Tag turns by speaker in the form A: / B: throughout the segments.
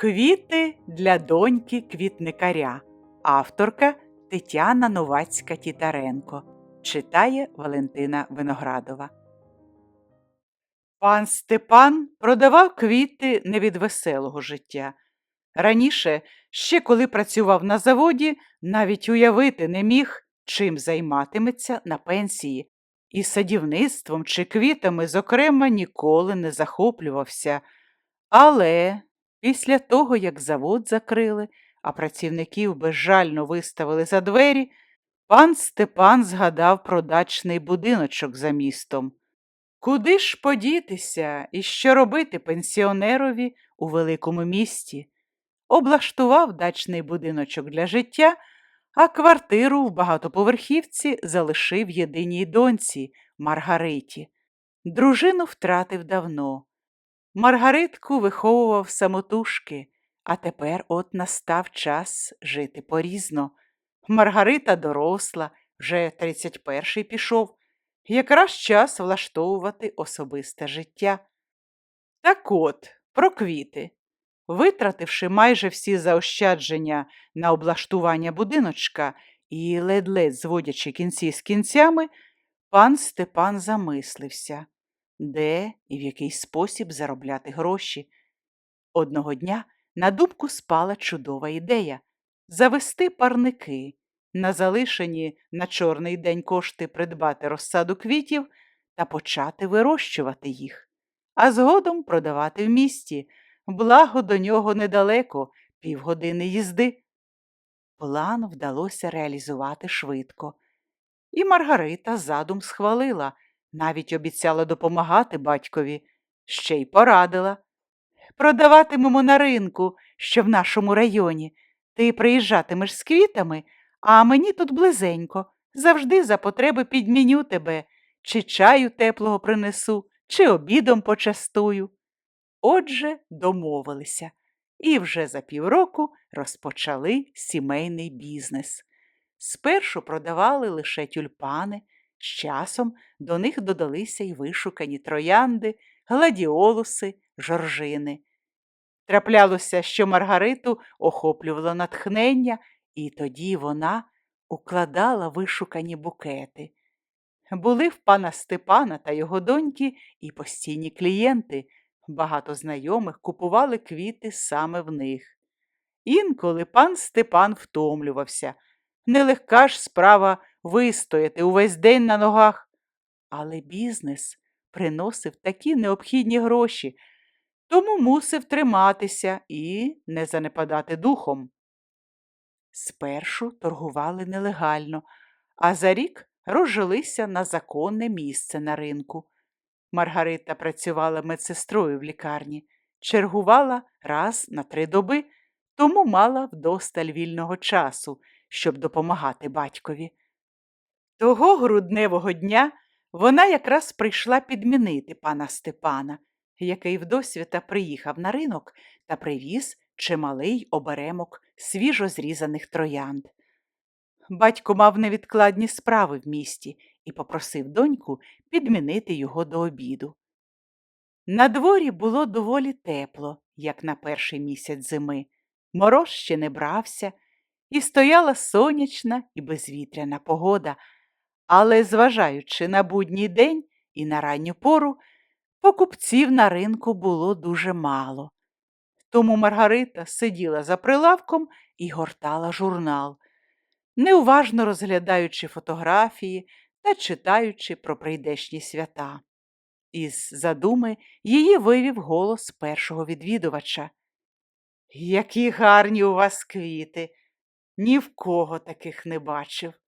A: Квіти для доньки квітникаря. Авторка Тетяна Новацька Тітаренко. Читає Валентина Виноградова. Пан Степан продавав квіти не від веселого життя. Раніше, ще коли працював на заводі, навіть уявити не міг, чим займатиметься на пенсії, і садівництвом чи квітами, зокрема, ніколи не захоплювався. Але після того, як завод закрили, а працівників безжально виставили за двері, пан Степан згадав про дачний будиночок за містом. Куди ж подітися і що робити пенсіонерові у великому місті? Облаштував дачний будиночок для життя, а квартиру в багатоповерхівці залишив єдиній доньці Маргариті. Дружину втратив давно. Маргаритку виховував самотужки, а тепер от настав час жити порізно. Маргарита доросла, вже 31-й пішов, якраз час влаштовувати особисте життя. Так от, про квіти. Витративши майже всі заощадження на облаштування будиночка і ледь-ледь зводячи кінці з кінцями, пан Степан замислився, де і в який спосіб заробляти гроші. Одного дня на думку спала чудова ідея завести парники, на залишені на чорний день кошти придбати розсаду квітів та почати вирощувати їх, а згодом продавати в місті, благо до нього недалеко, півгодини їзди. План вдалося реалізувати швидко. І Маргарита задум схвалила, навіть обіцяла допомагати батькові, ще й порадила. Продаватимемо на ринку, що в нашому районі. Ти приїжджатимеш з квітами, а мені тут близенько. Завжди за потреби підміню тебе, чи чаю теплого принесу, чи обідом почастую. Отже, домовилися і вже за півроку розпочали сімейний бізнес. Спершу продавали лише тюльпани, з часом до них додалися й вишукані троянди, гладіолуси, жоржини. Траплялося, що Маргариту охоплювало натхнення, і тоді вона укладала вишукані букети. Були в пана Степана та його доньки і постійні клієнти, багато знайомих купували квіти саме в них. Інколи пан Степан втомлювався. Нелегка ж справа вистояти увесь день на ногах. Але бізнес приносив такі необхідні гроші, тому мусив триматися і не занепадати духом. Спершу торгували нелегально, а за рік розжилися на законне місце на ринку. Маргарита працювала медсестрою в лікарні, чергувала раз на три доби, тому мала вдосталь вільного часу, щоб допомагати батькові. Того грудневого дня вона якраз прийшла підмінити пана Степана, який вдосвіта приїхав на ринок та привіз чималий оберемок свіжо зрізаних троянд. Батько мав невідкладні справи в місті і попросив доньку підмінити його до обіду. На дворі було доволі тепло, як на перший місяць зими. Мороз ще не брався, і стояла сонячна і безвітряна погода, але, зважаючи на будній день і на ранню пору, покупців на ринку було дуже мало. Тому Маргарита сиділа за прилавком і гортала журнал, неуважно розглядаючи фотографії та читаючи про прийдешні свята. Із задуми її вивів голос першого відвідувача. Які гарні у вас квіти, ні в кого таких не бачив.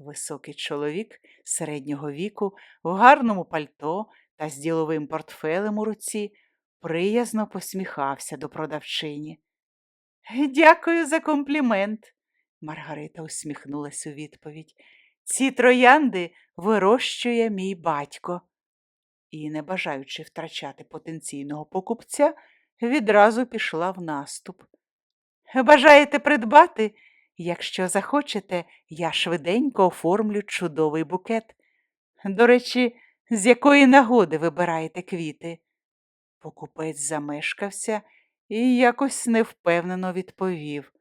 A: Високий чоловік середнього віку в гарному пальто та з діловим портфелем у руці приязно посміхався до продавчині. Дякую за комплімент, Маргарита усміхнулась у відповідь. Ці троянди вирощує мій батько. І, не бажаючи втрачати потенційного покупця, відразу пішла в наступ. Бажаєте придбати? Якщо захочете, я швиденько оформлю чудовий букет. До речі, з якої нагоди вибираєте квіти? Покупець замешкався і якось невпевнено відповів.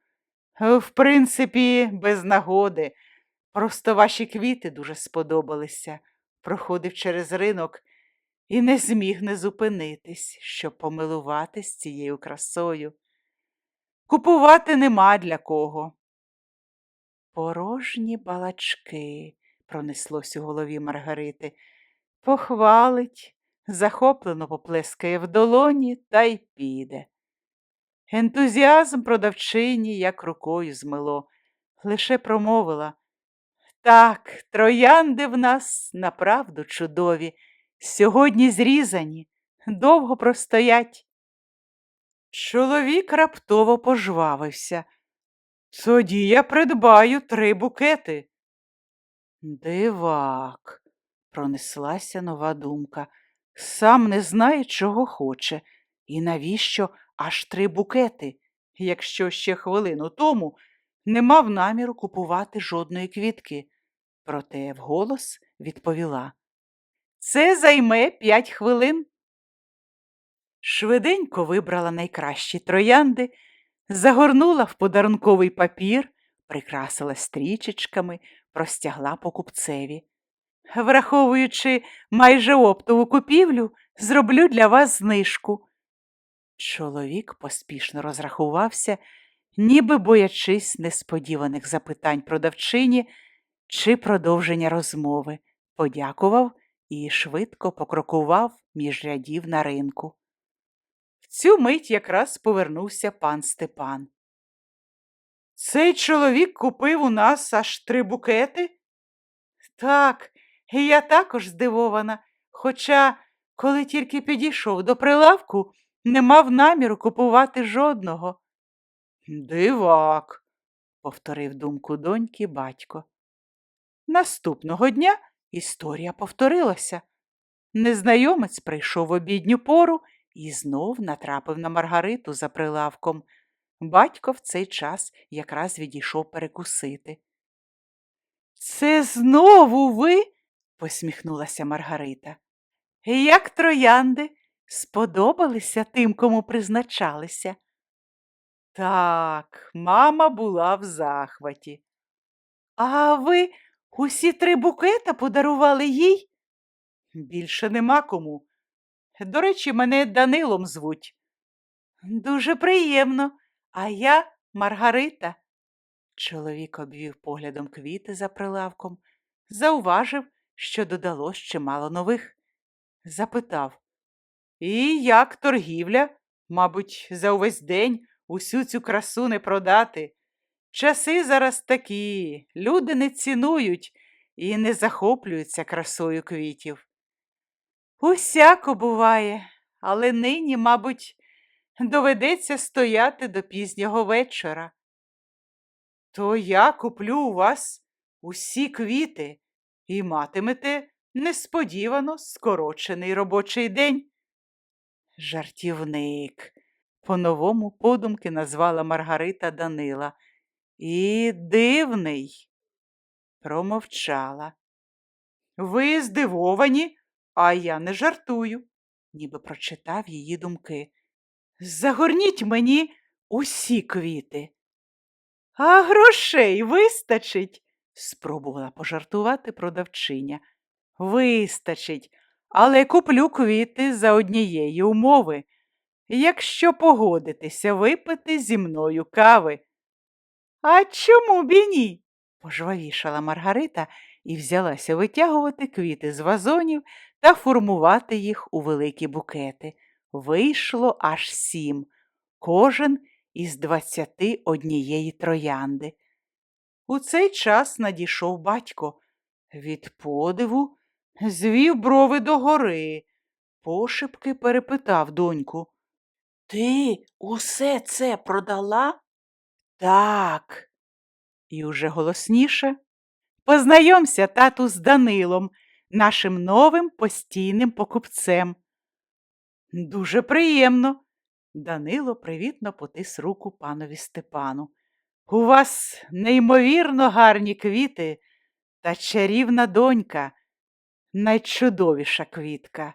A: В принципі, без нагоди. Просто ваші квіти дуже сподобалися. Проходив через ринок і не зміг не зупинитись, щоб помилуватись цією красою. Купувати нема для кого. Порожні балачки, пронеслось у голові Маргарити. Похвалить, захоплено поплескає в долоні та й піде. Ентузіазм продавчині як рукою змило, лише промовила так, троянди в нас направду чудові, сьогодні зрізані, довго простоять. Чоловік раптово пожвавився. Тоді я придбаю три букети. Дивак, пронеслася нова думка. Сам не знає, чого хоче, і навіщо аж три букети, якщо ще хвилину тому не мав наміру купувати жодної квітки. Проте вголос відповіла Це займе п'ять хвилин. Швиденько вибрала найкращі троянди, загорнула в подарунковий папір, прикрасила стрічечками, простягла покупцеві. Враховуючи майже оптову купівлю, зроблю для вас знижку. Чоловік поспішно розрахувався, ніби боячись несподіваних запитань продавчині чи продовження розмови, подякував і швидко покрокував між рядів на ринку. Цю мить якраз повернувся пан Степан. Цей чоловік купив у нас аж три букети? Так, і я також здивована, хоча, коли тільки підійшов до прилавку, не мав наміру купувати жодного. Дивак, повторив думку доньки батько. Наступного дня історія повторилася. Незнайомець прийшов в обідню пору і знов натрапив на Маргариту за прилавком. Батько в цей час якраз відійшов перекусити. Це знову ви? посміхнулася Маргарита. Як троянди сподобалися тим, кому призначалися? Так, мама була в захваті. А ви усі три букета подарували їй? Більше нема кому. До речі, мене Данилом звуть. Дуже приємно, а я Маргарита. Чоловік обвів поглядом квіти за прилавком, зауважив, що додалось чимало нових. Запитав І як торгівля? Мабуть, за увесь день усю цю красу не продати. Часи зараз такі, люди не цінують і не захоплюються красою квітів. Усяко буває, але нині, мабуть, доведеться стояти до пізнього вечора. То я куплю у вас усі квіти і матимете несподівано скорочений робочий день. Жартівник, по-новому подумки назвала Маргарита Данила. І дивний, промовчала. Ви здивовані, а я не жартую, ніби прочитав її думки. Загорніть мені усі квіти. А грошей вистачить, спробувала пожартувати продавчиня. Вистачить, але куплю квіти за однієї умови, якщо погодитеся випити зі мною кави. А чому б і ні? пожвавішала Маргарита і взялася витягувати квіти з вазонів та формувати їх у великі букети. Вийшло аж сім, кожен із двадцяти однієї троянди. У цей час надійшов батько. Від подиву звів брови догори, пошепки перепитав доньку. Ти усе це продала? Так. І уже голосніше. Познайомся, тату, з Данилом, нашим новим постійним покупцем. Дуже приємно. Данило привітно потис руку панові Степану. У вас неймовірно гарні квіти та чарівна донька, найчудовіша квітка.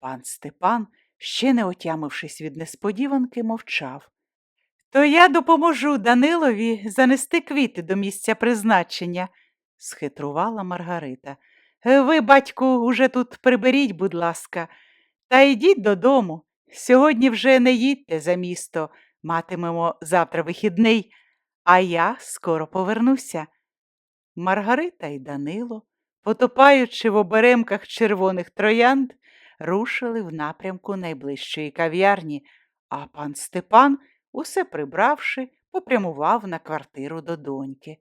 A: Пан Степан ще не отямившись від несподіванки, мовчав. То я допоможу Данилові занести квіти до місця призначення, схитрувала Маргарита. «Е, Ви, батьку, уже тут приберіть, будь ласка, та йдіть додому. Сьогодні вже не їдьте за місто, матимемо завтра вихідний, а я скоро повернуся. Маргарита і Данило, потопаючи в оберемках червоних троянд, рушили в напрямку найближчої кав'ярні, а пан Степан, усе прибравши, попрямував на квартиру до доньки.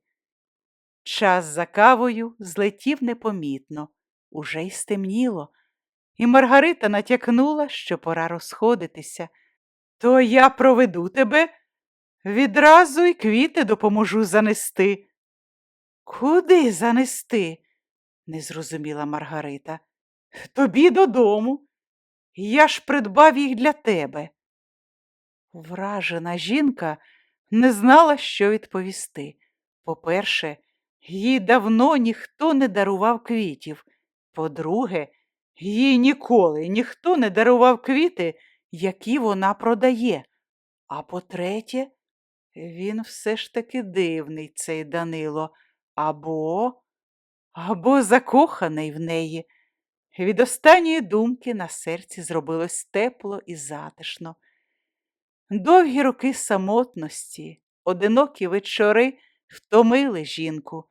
A: Час за кавою злетів непомітно, уже й стемніло, і Маргарита натякнула, що пора розходитися. То я проведу тебе, відразу й квіти допоможу занести. Куди занести? не зрозуміла Маргарита. Тобі додому. Я ж придбав їх для тебе. Вражена жінка не знала, що відповісти. По-перше, їй давно ніхто не дарував квітів. По-друге, їй ніколи ніхто не дарував квіти, які вона продає. А по-третє, він все ж таки дивний, цей Данило, або, або закоханий в неї. Від останньої думки на серці зробилось тепло і затишно. Довгі роки самотності, одинокі вечори втомили жінку.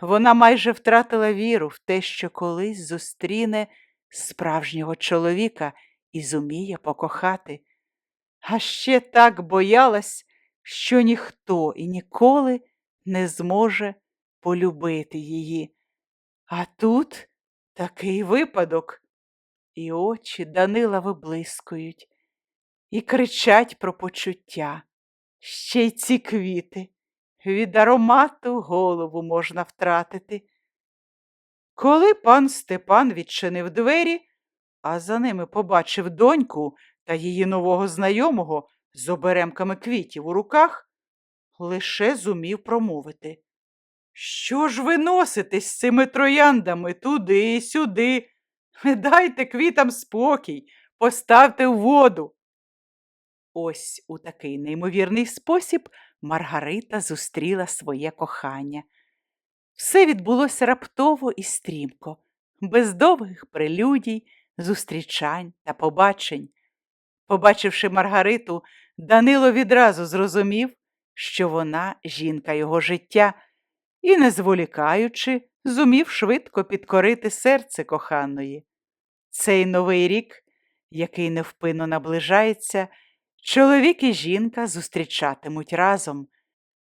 A: Вона майже втратила віру в те, що колись зустріне справжнього чоловіка і зуміє покохати. А ще так боялась, що ніхто і ніколи не зможе полюбити її. А тут такий випадок, і очі Данила виблискують, і кричать про почуття. Ще й ці квіти. Від аромату голову можна втратити. Коли пан Степан відчинив двері, а за ними побачив доньку та її нового знайомого з оберемками квітів у руках, лише зумів промовити. Що ж ви носитесь з цими трояндами туди, сюди? Дайте квітам спокій, поставте в воду. Ось у такий неймовірний спосіб Маргарита зустріла своє кохання. Все відбулося раптово і стрімко, без довгих прелюдій, зустрічань та побачень. Побачивши Маргариту, Данило відразу зрозумів, що вона жінка його життя, і, не зволікаючи, зумів швидко підкорити серце коханої. Цей новий рік, який невпинно наближається, чоловік і жінка зустрічатимуть разом.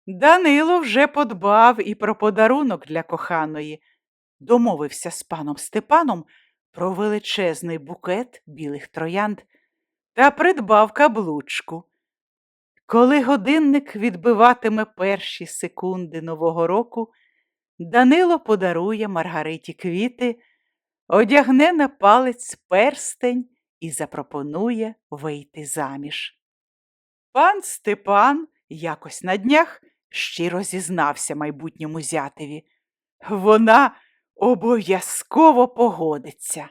A: Данило вже подбав і про подарунок для коханої, домовився з паном Степаном про величезний букет білих троянд та придбав каблучку. Коли годинник відбиватиме перші секунди Нового року, Данило подарує Маргариті квіти, одягне на палець перстень і запропонує вийти заміж. Пан Степан якось на днях щиро зізнався майбутньому зятеві. Вона обов'язково погодиться.